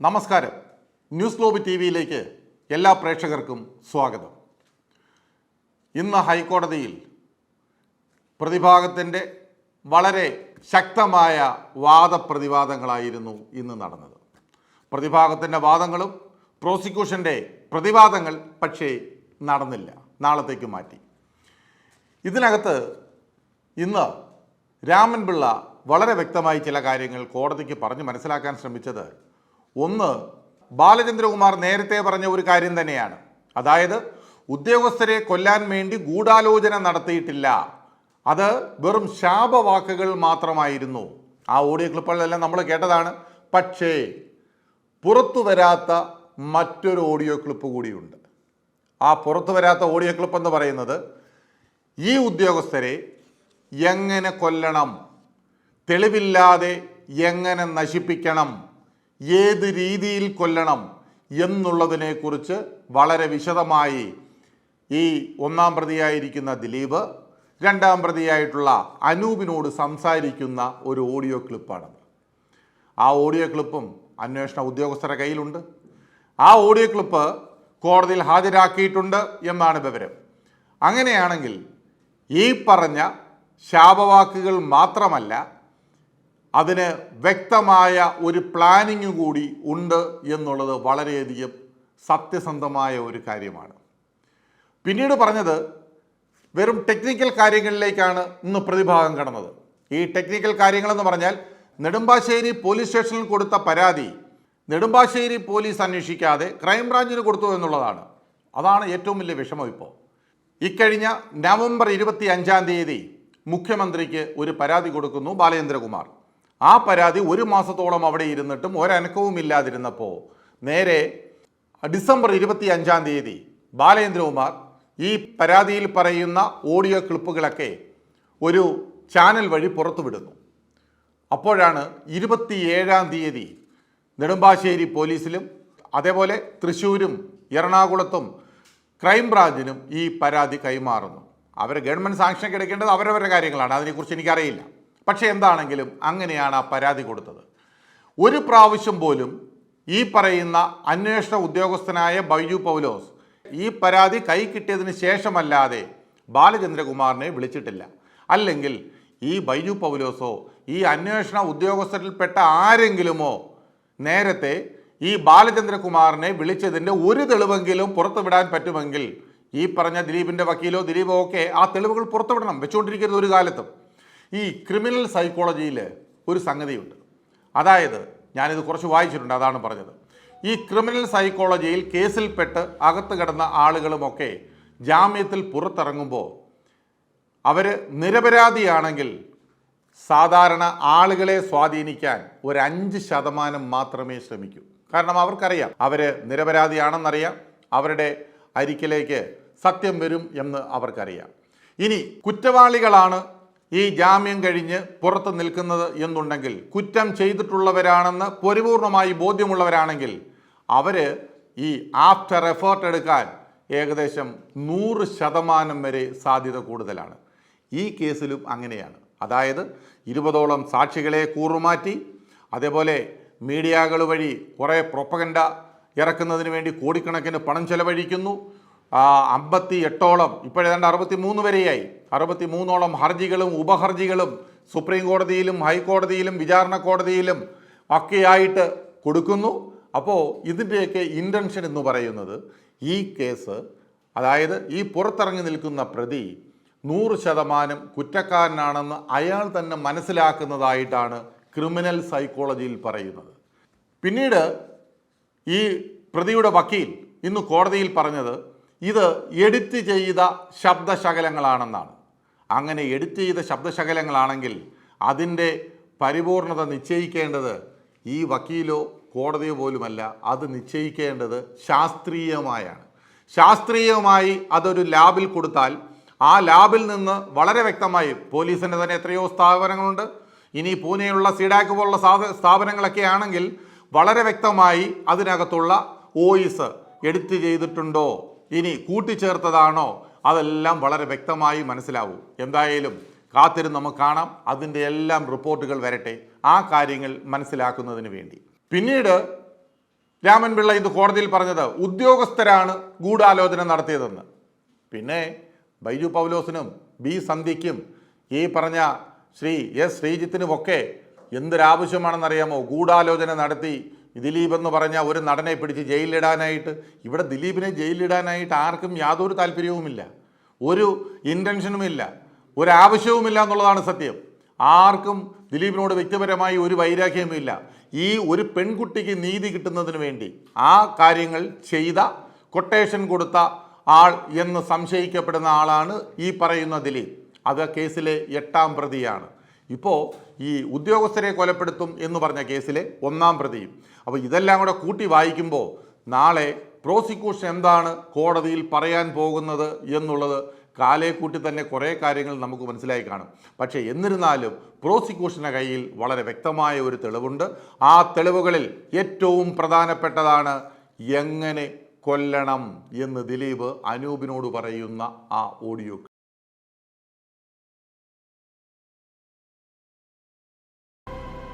നമസ്കാരം. News globe T വിയിലേക്ക് എല്ലാ പ്രേക്ഷകർക്കും സ്വാഗതം. ഇന്ന് ഹൈക്കോടതിയിൽ പ്രതിഭാഗത്തിന്റെ വളരെ ശക്തമായ വാദപ്രതിവാദങ്ങളായിരുന്നു ഇന്ന് നടന്നത്. പ്രതിഭാഗത്തിന്റെ വാദങ്ങളും പ്രോസിക്യൂഷന്റെ പ്രതിവാദങ്ങൾ പക്ഷേ നടന്നില്ല. നാളത്തേക്ക് മാറ്റി. ഇതിനകത്ത് ഇന്ന് രാമൻപിള്ള വളരെ വ്യക്തമായി ചില കാര്യങ്ങൾ കോടതിക്ക് പറഞ്ഞ് മനസ്സിലാക്കാൻ ശ്രമിച്ചത് ഒന്ന് ബാലചന്ദ്രകുമാർ നേരത്തെ പറഞ്ഞ ഒരു കാര്യം തന്നെയാണ്. അതായത് ഉദ്യോഗസ്ഥരെ കൊല്ലാൻ വേണ്ടി ഗൂഢാലോചന നടത്തിയിട്ടില്ല. അത് വെറും ശാപവാക്കുകൾ മാത്രമായിരുന്നു. ആ ഓഡിയോ ക്ലിപ്പുകളെല്ലാം നമ്മൾ കേട്ടതാണ്. പക്ഷേ പുറത്തു വരാത്ത മറ്റൊരു ഓഡിയോ ക്ലിപ്പ് കൂടിയുണ്ട്. ആ പുറത്തു വരാത്ത ഓഡിയോ ക്ലിപ്പ് എന്ന് പറയുന്നത് ഈ ഉദ്യോഗസ്ഥരെ എങ്ങനെ കൊല്ലണം? തെളിവില്ലാതെ എങ്ങനെ നശിപ്പിക്കണം? ഏത് രീതിയിൽ കൊല്ലണം എന്നുള്ളതിനെക്കുറിച്ച് വളരെ വിശദമായി ഈ ഒന്നാം പ്രതിയായിരിക്കുന്ന ദിലീപ് രണ്ടാം പ്രതിയായിട്ടുള്ള അനൂപിനോട് സംസാരിക്കുന്ന ഒരു ഓഡിയോ ക്ലിപ്പാണത്. ആ ഓഡിയോ ക്ലിപ്പും അന്വേഷണ ഉദ്യോഗസ്ഥരുടെ കയ്യിലുണ്ട്. ആ ഓഡിയോ ക്ലിപ്പ് കോടതിയിൽ ഹാജരാക്കിയിട്ടുണ്ട് എന്നാണ് വിവരം. അങ്ങനെയാണെങ്കിൽ ഈ പറഞ്ഞ ശാപവാക്കുകൾ മാത്രമല്ല അതിന് വ്യക്തമായ ഒരു പ്ലാനിങ് കൂടി ഉണ്ട് എന്നുള്ളത് വളരെയധികം സത്യസന്ധമായ ഒരു കാര്യമാണ്. പിന്നീട് പറഞ്ഞത് വെറും ടെക്നിക്കൽ കാര്യങ്ങളിലേക്കാണ് ഇന്ന് പ്രതിഭാഗം കടന്നത്. ഈ ടെക്നിക്കൽ കാര്യങ്ങളെന്ന് പറഞ്ഞാൽ നെടുമ്പാശ്ശേരി പോലീസ് സ്റ്റേഷനിൽ കൊടുത്ത പരാതി നെടുമ്പാശ്ശേരി പോലീസ് അന്വേഷിക്കാതെ ക്രൈംബ്രാഞ്ചിന് കൊടുത്തു എന്നുള്ളതാണ്. അതാണ് ഏറ്റവും വലിയ വിഷമം ഇപ്പോൾ ഇക്കഴിഞ്ഞ നവംബർ ഇരുപത്തി അഞ്ചാം തീയതി മുഖ്യമന്ത്രിക്ക് ഒരു പരാതി കൊടുക്കുന്നു ബാലചന്ദ്രകുമാർ ആ പരാതി ഒരു മാസത്തോളം അവിടെ ഇരുന്നിട്ടും ഒരനക്കവും ഇല്ലാതിരുന്നപ്പോൾ നേരെ ഡിസംബർ ഇരുപത്തി അഞ്ചാം തീയതി ബാലേന്ദ്രകുമാർ ഈ പരാതിയിൽ പറയുന്ന ഓഡിയോ ക്ലിപ്പുകളൊക്കെ ഒരു ചാനൽ വഴി പുറത്തുവിടുന്നു. അപ്പോഴാണ് ഇരുപത്തിയേഴാം തീയതി നെടുമ്പാശ്ശേരി പോലീസിലും അതേപോലെ തൃശ്ശൂരും എറണാകുളത്തും ക്രൈംബ്രാഞ്ചിനും ഈ പരാതി കൈമാറുന്നു. അവർ ഗവൺമെന്റ് സാങ്ഷൻ എടുക്കേണ്ടത് അവരവരുടെ കാര്യങ്ങളാണ്. അതിനെക്കുറിച്ച് എനിക്കറിയില്ല. പക്ഷേ എന്താണെങ്കിലും അങ്ങനെയാണ് ആ പരാതി കൊടുത്തത്. ഒരു പ്രാവശ്യം പോലും ഈ പറയുന്ന അന്വേഷണ ഉദ്യോഗസ്ഥനായ ബൈജു പൗലോസ് ഈ പരാതി കൈ കിട്ടിയതിന് ശേഷമല്ലാതെ ബാലചന്ദ്രകുമാറിനെ വിളിച്ചിട്ടില്ല. അല്ലെങ്കിൽ ഈ ബൈജു പൗലോസോ ഈ അന്വേഷണ ഉദ്യോഗസ്ഥരിൽപ്പെട്ട ആരെങ്കിലുമോ നേരത്തെ ഈ ബാലചന്ദ്രകുമാറിനെ വിളിച്ചതിന്റെ ഒരു തെളിവെങ്കിലും പുറത്തുവിടാൻ പറ്റുമെങ്കിൽ ഈ പറഞ്ഞ ദിലീപിന്റെ വക്കീലോ ദിലീപോ ഒക്കെ ആ തെളിവുകൾ പുറത്തുവിടണം. വെച്ചുകൊണ്ടിരിക്കരുത് ഒരു കാലത്തും. ഈ ക്രിമിനൽ സൈക്കോളജിയിൽ ഒരു സംഗതിയുണ്ട്. അതായത് ഞാനിത് കുറച്ച് വായിച്ചിട്ടുണ്ട് അതാണ് പറഞ്ഞത്. ഈ ക്രിമിനൽ സൈക്കോളജിയിൽ കേസിൽപ്പെട്ട് അകത്ത് കിടന്ന ആളുകളുമൊക്കെ ജാമ്യത്തിൽ പുറത്തിറങ്ങുമ്പോൾ അവർ നിരപരാധിയാണെങ്കിൽ സാധാരണ ആളുകളെ സ്വാധീനിക്കാൻ ഒരു അഞ്ച് ശതമാനം മാത്രമേ ശ്രമിക്കൂ. കാരണം അവർക്കറിയാം അവർ നിരപരാധിയാണെന്നറിയാം അവരുടെ അരിക്കിലേക്ക് സത്യം വരും എന്ന് അവർക്കറിയാം. ഇനി കുറ്റവാളികളാണ് ഈ ജാമ്യം കഴിഞ്ഞ് പുറത്ത് നിൽക്കുന്നത് എന്നുണ്ടെങ്കിൽ കുറ്റം ചെയ്തിട്ടുള്ളവരാണെന്ന് പരിപൂർണമായി ബോധ്യമുള്ളവരാണെങ്കിൽ അവർ ഈ ആഫ്റ്റർ എഫേർട്ട് എടുക്കാൻ ഏകദേശം നൂറ് ശതമാനം വരെ സാധ്യത കൂടുതലാണ്. ഈ കേസിലും അങ്ങനെയാണ്. അതായത് ഇരുപതോളം സാക്ഷികളെ കൂറുമാറ്റി അതേപോലെ മീഡിയകൾ വഴി കുറേ പ്രൊപ്പഗണ്ട ഇറക്കുന്നതിന് വേണ്ടി കോടിക്കണക്കിന് പണം ചെലവഴിക്കുന്നു. അമ്പത്തി എട്ടോളം ഇപ്പോഴേതാണ്ട് അറുപത്തി മൂന്ന് വരെയായി. അറുപത്തി മൂന്നോളം ഹർജികളും ഉപഹർജികളും സുപ്രീം കോടതിയിലും ഹൈക്കോടതിയിലും വിചാരണ കോടതിയിലും ഒക്കെയായിട്ട് കൊടുക്കുന്നു. അപ്പോൾ ഇതിന്റെയൊക്കെ ഇന്റൻഷൻ എന്ന് പറയുന്നത് ഈ കേസ് അതായത് ഈ പുറത്തിറങ്ങി നിൽക്കുന്ന പ്രതി നൂറ് ശതമാനം കുറ്റക്കാരനാണെന്ന് അയാൾ തന്നെ മനസ്സിലാക്കുന്നതായിട്ടാണ് ക്രിമിനൽ സൈക്കോളജിയിൽ പറയുന്നത്. പിന്നീട് ഈ പ്രതിയുടെ വക്കീൽ ഇന്ന് കോടതിയിൽ പറഞ്ഞത് ഇത് എഡിറ്റ് ചെയ്ത ശബ്ദശകലങ്ങളാണെന്നാണ്. അങ്ങനെ എഡിറ്റ് ചെയ്ത ശബ്ദശകലങ്ങളാണെങ്കിൽ അതിന്റെ പരിപൂർണത നിശ്ചയിക്കേണ്ടത് ഈ വക്കീലോ കോടതിയോ പോലുമല്ല അത് നിശ്ചയിക്കേണ്ടത് ശാസ്ത്രീയമായാണ്. ശാസ്ത്രീയമായി അതൊരു ലാബിൽ കൊടുത്താൽ ആ ലാബിൽ നിന്ന് വളരെ വ്യക്തമായി പോലീസിന്റെ തന്നെ എത്രയോ സ്ഥാപനങ്ങളുണ്ട്. ഇനി പൂനെയുള്ള സീഡാക്ക് പോലുള്ള സ്ഥാപനങ്ങളൊക്കെ ആണെങ്കിൽ വളരെ വ്യക്തമായി അതിനകത്തുള്ള വോയിസ് എഡിറ്റ് ചെയ്തിട്ടുണ്ടോ? ഇനി കൂട്ടിച്ചേർത്തതാണോ? അതെല്ലാം വളരെ വ്യക്തമായി മനസ്സിലാവും. എന്തായാലും കാത്തിരുന്ന് നമുക്ക് കാണാം. അതിന്റെ എല്ലാം റിപ്പോർട്ടുകൾ വരട്ടെ. ആ കാര്യങ്ങൾ മനസ്സിലാക്കുന്നതിന് വേണ്ടി. പിന്നീട് രാമൻപിള്ള ഇത് കോടതിയിൽ പറഞ്ഞത് ഉദ്യോഗസ്ഥരാണ് ഗൂഢാലോചന നടത്തിയതെന്ന്. പിന്നെ ബൈജു പൗലോസിനും ബി സന്ധ്യയ്ക്കും ഈ പറഞ്ഞ ശ്രീ എസ് ശ്രീജിത്തിനുമൊക്കെ എന്തൊരാവശ്യമാണെന്നറിയാമോ? ഗൂഢാലോചന നടത്തി ദിലീപ് എന്ന് പറഞ്ഞ ഒരു നടനെ പിടിച്ച് ജയിലിലിടാനായിട്ട് ഇവിടെ ദിലീപിനെ ജയിലിലിടാനായിട്ട് ആർക്കും യാതൊരു താല്പര്യവുമില്ല. ഒരു ഇന്റൻഷനുമില്ല ഒരാവശ്യവുമില്ല എന്നുള്ളതാണ് സത്യം. ആർക്കും ദിലീപിനോട് വ്യക്തിപരമായി ഒരു വൈരാഗ്യവുമില്ല. ഈ ഒരു പെൺകുട്ടിക്ക് നീതി കിട്ടുന്നതിന് വേണ്ടി ആ കാര്യങ്ങൾ ചെയ്ത കൊട്ടേഷൻ കൊടുത്ത ആൾ എന്ന് സംശയിക്കപ്പെടുന്ന ആളാണ് ഈ പറയുന്ന ദിലീപ്. അത് കേസിലെ എട്ടാം പ്രതിയാണ്. ഇപ്പോൾ ഈ ഉദ്യോഗസ്ഥരെ കൊലപ്പെടുത്തും എന്ന് പറഞ്ഞ കേസിലെ ഒന്നാം പ്രതിയും. അപ്പോൾ ഇതെല്ലാം കൂടെ കൂട്ടി വായിക്കുമ്പോൾ നാളെ പ്രോസിക്യൂഷൻ എന്താണ് കോടതിയിൽ പറയാൻ പോകുന്നത് എന്നുള്ളത് കാലേ കൂട്ടി തന്നെ കുറേ കാര്യങ്ങൾ നമുക്ക് മനസ്സിലായി കാണും. പക്ഷേ എന്നിരുന്നാലും പ്രോസിക്യൂഷന്റെ കയ്യിൽ വളരെ വ്യക്തമായ ഒരു തെളിവുണ്ട്. ആ തെളിവുകളിൽ ഏറ്റവും പ്രധാനപ്പെട്ടതാണ് എങ്ങനെ കൊല്ലണം എന്ന് ദിലീപ് അനൂപിനോട് പറയുന്ന ആ ഓഡിയോ